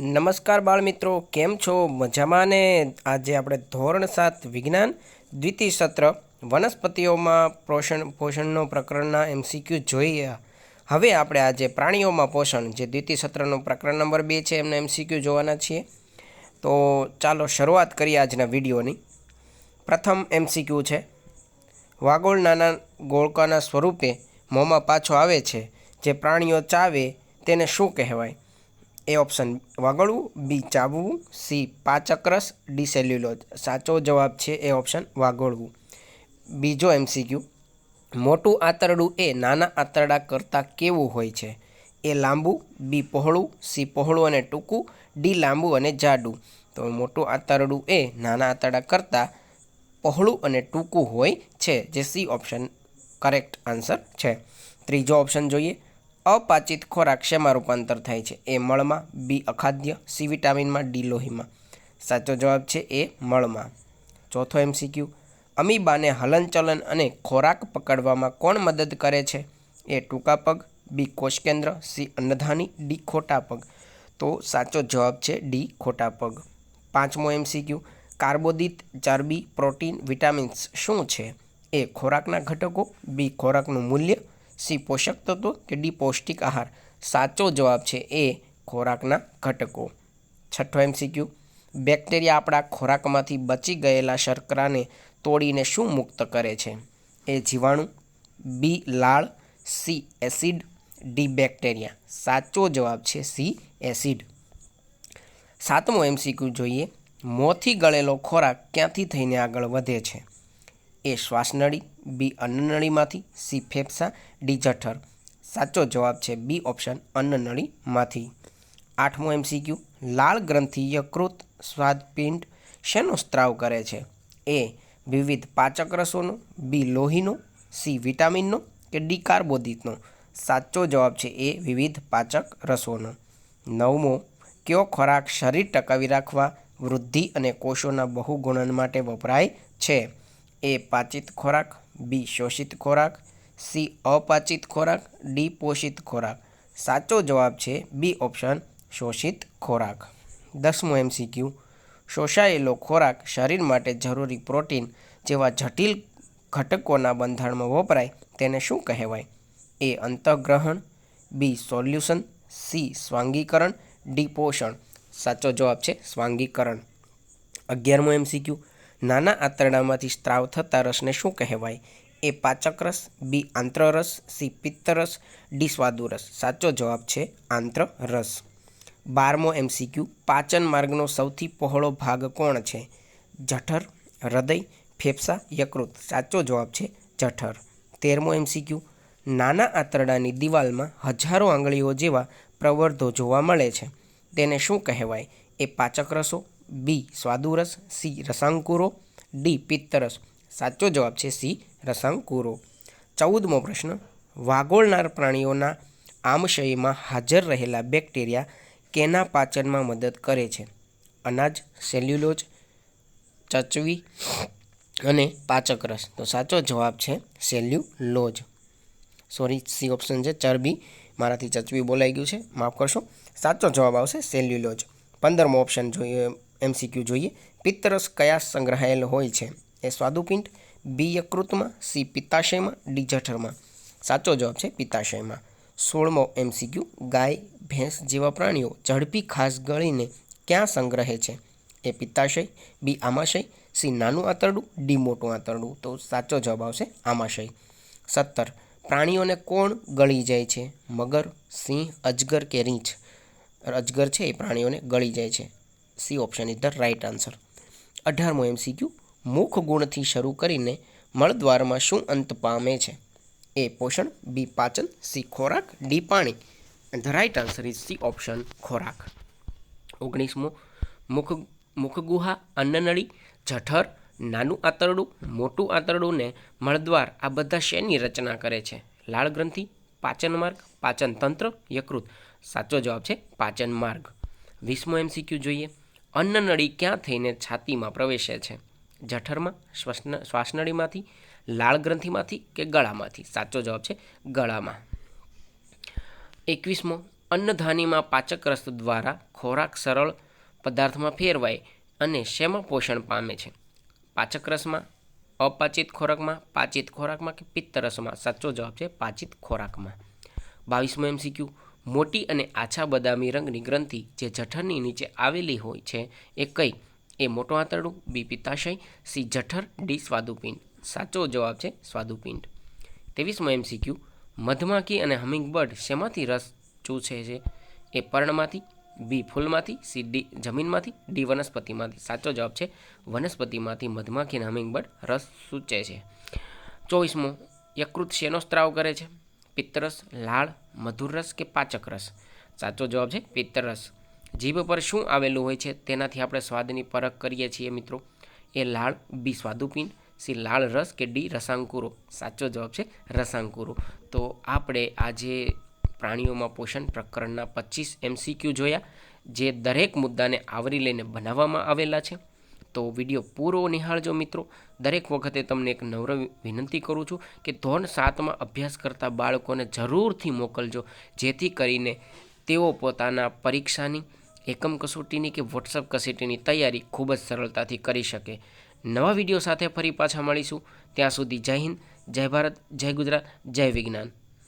નમસ્કાર બાળમિત્રો, કેમ છો? મજામાં ને? આજે આપણે ધોરણ સાત વિજ્ઞાન, દ્વિતીય સત્ર, વનસ્પતિઓમાં પોષણ, પોષણનો પ્રકરણના એમસીક્યુ જોઈએ. હવે આપણે આજે પ્રાણીઓમાં પોષણ, જે દ્વિતીય સત્રનું પ્રકરણ નંબર બે છે, એમના એમસીક્યુ જોવાના છીએ. તો ચાલો શરૂઆત કરીએ આજના વિડીયોની. પ્રથમ એમસીક્યુ છે. વાગોળ નાના ગોળકાના સ્વરૂપે મોંમાં પાછો આવે છે. જે પ્રાણીઓ ચાવે તેને શું કહેવાય? એ ઓપ્શન વાગળવું, બી ચાવવું સી પાચકરસ, ડી સેલ્યુલોજ સાચો જવાબ છે એ ઓપ્શન વાગોળવું. બીજો એમસીક્યુ. મોટું આંતરડું એ નાના આંતરડા કરતાં કેવું હોય છે? એ લાંબુ, બી પહોળું, સી પહોળું અને ટૂંકું, ડી લાંબુ અને જાડું. તો મોટું આંતરડું એ નાના આંતરડા કરતાં પહોળું અને ટૂંકું હોય છે, જે સી ઓપ્શન કરેક્ટ આન્સર છે. ત્રીજો ઓપ્શન જોઈએ. અપાચિત ખોરાક શેમાં રૂપાંતર થાય છે? એ મળમાં, બી અખાદ્ય, સી વિટામિનમાં, ડી લોહીમાં. સાચો જવાબ છે એ મળમાં. ચોથો એમસીક્યુ અમીબાને હલનચલન અને ખોરાક પકડવામાં કોણ મદદ કરે છે? એ ટૂંકા પગ, બી કોષકેન્દ્ર, સી અન્નધાની, ડી ખોટા પગ. તો સાચો જવાબ છે ડી ખોટા પગ. પાંચમો એમસીક્યુ કાર્બોદિત, ચરબી, પ્રોટીન, વિટામિન્સ શું છે? એ ખોરાકના ઘટકો, બી ખોરાકનું મૂલ્ય સી પોષક તત્વો કે ડી પૌષ્ટિક આહાર? સાચો જવાબ છે એ ખોરાકના ઘટકો. છઠ્ઠો એમસીક્યુ બેક્ટેરિયા આપણા ખોરાકમાંથી બચી ગયેલા શર્કરાને તોડીને શું મુક્ત કરે છે? એ જીવાણુ, બી લાળ, સી એસિડ, ડી બેક્ટેરિયા. સાચો જવાબ છે સી એસિડ. સાતમો એમસીક્યુ જોઈએ. મોંથી ગળેલો ખોરાક ક્યાંથી થઈને આગળ વધે છે? એ શ્વાસનળી બી અન્નનળીમાંથી સી ફેફસા, ડી જઠર. સાચો જવાબ છે બી ઓપ્શન અન્નનળીમાંથી આઠમો એમસીક્યુ, લાળ ગ્રંથિ યકૃત સ્વાદપિંડ શેનો સ્ત્રાવ કરે છે? એ વિવિધ પાચક રસોનો, બી લોહીનો, સી વિટામિનનો કે ડી કાર્બોદિતનો. સાચો જવાબ છે એ વિવિધ પાચક રસોનો. નવમો, કયો ખોરાક શરીર ટકાવી રાખવા વૃદ્ધિ અને કોષોના બહુગુણન માટે વપરાય છે? એ પાચિત ખોરાક, બી શોષિત ખોરાક, સી અપાચિત ખોરાક, ડી પોષિત ખોરાક. સાચો જવાબ છે બી ઓપ્શન શોષિત ખોરાક. દસમો એમસીક્યુ શોષાયેલો ખોરાક શરીર માટે જરૂરી પ્રોટીન જેવા જટિલ ઘટકોના બંધારણમાં વપરાય તેને શું કહેવાય? એ અંતઃગ્રહણ, બી સોલ્યુશન, સી સ્વાંગીકરણ, ડી પોષણ. સાચો જવાબ છે સ્વાંગીકરણ. અગિયારમો એમસીક્યુ નાના આંતરડામાંથી સ્ત્રાવ થતા રસને શું કહેવાય? એ પાચક રસ, બી આંત્રરસ સી પિત્તરસ ડી સ્વાદુરસ સાચો જવાબ છે આંત્રરસ બારમો એમસીક્યુ પાચન માર્ગનો સૌથી પહોળો ભાગ કોણ છે? જઠર, હૃદય, ફેફસા, યકૃત. સાચો જવાબ છે જઠર. તેરમો એમસીક્યુ નાના આંતરડાની દિવાલમાં હજારો આંગળીઓ જેવા પ્રવર્ધો જોવા મળે છે. તેને શું કહેવાય? એ પાચક રસો બી, સ્વાદુરસ, સી, રસાંકુરો, ડી, પિત્તરસ. સાચો જવાબ છે સી, રસાંકુરો. ચૌદમો પ્રશ્ન. વાગોળનાર પ્રાણીઓના આમશયમાં હાજર રહેલા બેક્ટેરિયા કેના પાચનમાં મદદ કરે છે? અનાજ સેલ્યુલોજ ચચવી અને પાચક રસ. તો સાચો જવાબ છે સેલ્યુલોજ સોરી, સી ઓપ્શન છે ચરબી મારાથી ચચવી બોલાઈ ગયું છે. માફ કરશો. સાચો જવાબ આવશે સેલ્યુલોજ પંદરમો ઓપ્શન જોઈએ. એમસીક્યુ જોઈએ. પિત્તરસ કયા સંગ્રહાયેલ હોય છે? એ સ્વાદુપિંડ, બી યકૃતમાં, સી પિત્તાશયમાં, ડી જઠરમાં. સાચો જવાબ છે પિત્તાશયમાં. સોળમો એમસીક્યુ, ગાય, ભેંસ જેવા પ્રાણીઓ ઝડપી ખાસ ગળીને ક્યાં સંગ્રહે છે? એ પિત્તાશય, બી આમાશય, સી નાનું આંતરડું, ડી મોટું આંતરડું. તો સાચો જવાબ આવશે આમાશય. સત્તર. પ્રાણીઓને કોણ ગળી જાય છે? મગર, સિંહ, અજગર કે રીંછ? અજગર છે એ પ્રાણીઓને ગળી જાય છે. C option is the right answer અઢારમો MCQ મુખ ગુણથી શરૂ કરીને મળદ્વારમાં શું અંત પામે છે? એ પોષણ બી પાચન સી ખોરાક ડી પાણી. The right answer is C option ખોરાક. ઓગણીસમો, મુખ, મુખગુહા, અન્નનળી, જઠર, નાનું આંતરડું, મોટું આંતરડું ને મળદ્વાર આ બધા શેની રચના કરે છે? લાળ ગ્રંથિ, પાચન માર્ગ, પાચન તંત્ર, યકૃત. સાચો જવાબ છે પાચન માર્ગ. વીસમો એમસીક્યુ જોઈએ. અન્નનળી ક્યાં થઈને છાતીમાં પ્રવેશે છે? જઠરમાં, શ્વસન, શ્વાસનળીમાંથી, લાળ ગ્રંથિમાંથી કે ગળામાંથી? સાચો જવાબ છે ગળામાં. એકવીસમો, અન્નધાનીમાં પાચક રસ દ્વારા ખોરાક સરળ પદાર્થમાં ફેરવાય અને શેમાં પોષણ પામે છે? પાચક રસમાં અપાચિત ખોરાકમાં, પાચિત ખોરાકમાં કે પિત્તરસમાં? સાચો જવાબ છે પાચિત ખોરાકમાં. બાવીસમો એમસીક્યુ મોટી અને આછા બદામી રંગની ગ્રંથિ જે જઠરની નીચે આવેલી હોય છે, એ કઈ? એ મોટો આંતરડું, બી પિત્તાશય, સી જઠર, ડી સ્વાદુપિંડ. સાચો જવાબ છે સ્વાદુપિંડ. એમ શીખ્યું મધમાખી અને હમિંગબર્ડ શેમાંથી રસ ચૂસે છે? એ પર્ણમાંથી, બી ફૂલમાંથી, સી ડી જમીનમાંથી, ડી વનસ્પતિમાંથી. સાચો જવાબ છે વનસ્પતિમાંથી મધમાખી અને હમિંગબર્ડ રસ સૂચે છે. ચોવીસમો, યકૃત શેનો સ્ત્રાવ કરે છે? પિત્તરસ લાળ મધુર રસ કે પાચક રસ સાચો જવાબ છે પિત્તરસ જીભ પર શું આવેલું હોય છે? તેનાથી આપણે સ્વાદની પરખ કરીએ છીએ મિત્રો. એ લાળ, બી સ્વાદુપિંડ, સી લાળ રસ કે ડી રસાંકુરો? સાચો જવાબ છે રસાંકુરો. તો આપણે આજે પ્રાણીઓમાં પોષણ પ્રકરણના પચીસ એમસીક્યુ જોયા, જે દરેક મુદ્દાને આવરી લઈને બનાવવામાં આવેલા છે. તો વીડિયો પૂરો નિહાળજો મિત્રો. દરેક વખતે તમને એક નમ્ર વિનંતી કરું છું કે ધોરણ સાતમાં અભ્યાસ કરતા બાળકોને જરૂરથી મોકલજો. જેથી કરીને તેઓ પોતાના પરીક્ષાની, એકમ કસોટીની કે વોટ્સઅપ કસોટીની તૈયારી ખૂબ જ સરળતાથી કરી શકે. નવા વીડિયો સાથે ફરી પાછા મળીશું. ત્યાં સુધી જય હિન્દ, જય ભારત, જય ગુજરાત, જય વિજ્ઞાન.